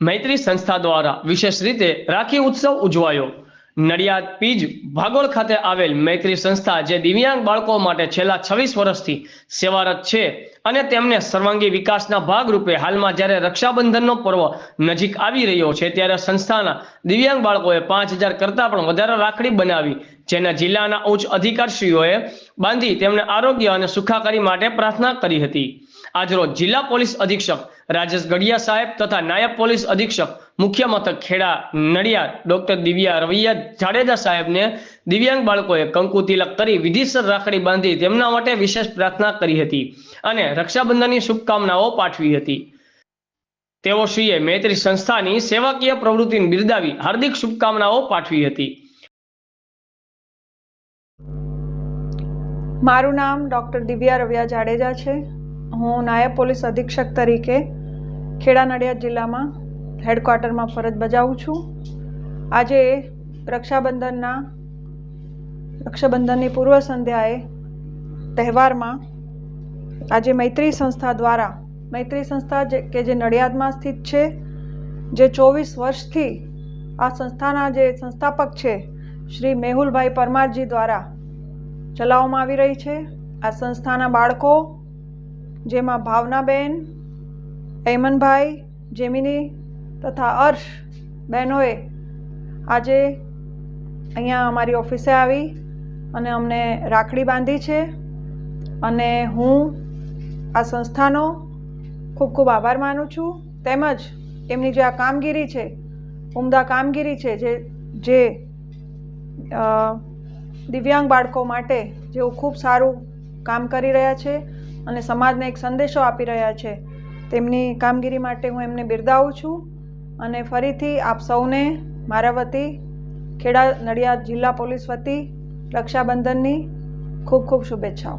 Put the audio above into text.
મૈત્રી સંસ્થા દ્વારા વિશેષ રીતે રાખી ઉત્સવ ઉજવાયો. નડિયાદ પીજ ભાગોળ ખાતે આવેલ મૈત્રી સંસ્થા, જે દિવ્યાંગ બાળકો માટે છેલ્લા છવ્વીસ વર્ષથી સેવારત છે અને તેમને સર્વાંગી વિકાસના ભાગરૂપે હાલમાં જ્યારે રક્ષાબંધનનો પર્વ નજીક આવી રહ્યો છે ત્યારે સંસ્થાના દિવ્યાંગ બાળકોએ પાંચ હજાર કરતાં પણ વધારે રાખડી બનાવી, જેના જિલ્લાના ઉચ્ચ અધિકારીશ્રીઓએ બાંધી તેમને આરોગ્ય અને સુખાકારી માટે પ્રાર્થના કરી હતી. આજરોજ જિલ્લા પોલીસ અધિક્ષક રાજેશ ગઢિયા સાહેબ તથા નાયબ પોલીસ અધિક્ષક મુખ્ય મથક ખેડા નડિયાદ ડોક્ટર દિવ્યા રવૈયા જાડેજા સાહેબને દિવ્યાંગ બાળકોએ કંકુ તિલક કરી વિધિસર રાખડી બાંધી તેમના માટે વિશેષ પ્રાર્થના કરી હતી. અને રક્ષાબંધનની શુભકામનાઓ પાઠવી હતી. તેઓ શ્રીએ મૈત્રી સંસ્થાની સેવાકીય પ્રવૃત્તિને બિરદાવી હાર્દિક શુભકામનાઓ પાઠવી હતી. મારું નામ ડૉક્ટર દિવ્યા રવિયા જાડેજા છે. હું નાયબ પોલીસ અધિક્ષક તરીકે ખેડા નડિયાદ જિલ્લામાં હેડક્વાર્ટરમાં ફરજ બજાવું છું. આજે રક્ષાબંધનના રક્ષાબંધનની પૂર્વ સંધ્યાએ તહેવારમાં આજે મૈત્રી સંસ્થા દ્વારા, મૈત્રી સંસ્થા જે, કે જે નડિયાદમાં સ્થિત છે, જે ચોવીસ વર્ષથી આ સંસ્થાના જે સંસ્થાપક છે, શ્રી મેહુલભાઈ પરમારજી દ્વારા ચલાવવામાં આવી રહી છે. આ સંસ્થાના બાળકો, જેમાં ભાવનાબેન એમનભાઈ જેમિની તથા અર્શ બહેનોએ આજે અહીંયા અમારી ઓફિસે આવી અને અમને રાખડી બાંધી છે. અને હું આ સંસ્થાનો ખૂબ ખૂબ આભાર માનું છું. તેમજ એમની જે આ કામગીરી છે, ઉમદા કામગીરી છે, જે જે દિવ્યાંગ બાળકો માટે જેઓ ખૂબ સારું કામ કરી રહ્યા છે અને સમાજને એક સંદેશો આપી રહ્યા છે, તેમની કામગીરી માટે હું એમને બિરદાવું છું. અને ફરીથી આપ સૌને મારા વતી, ખેડા નડિયાદ જિલ્લા પોલીસ વતી રક્ષાબંધનની ખૂબ ખૂબ શુભેચ્છાઓ.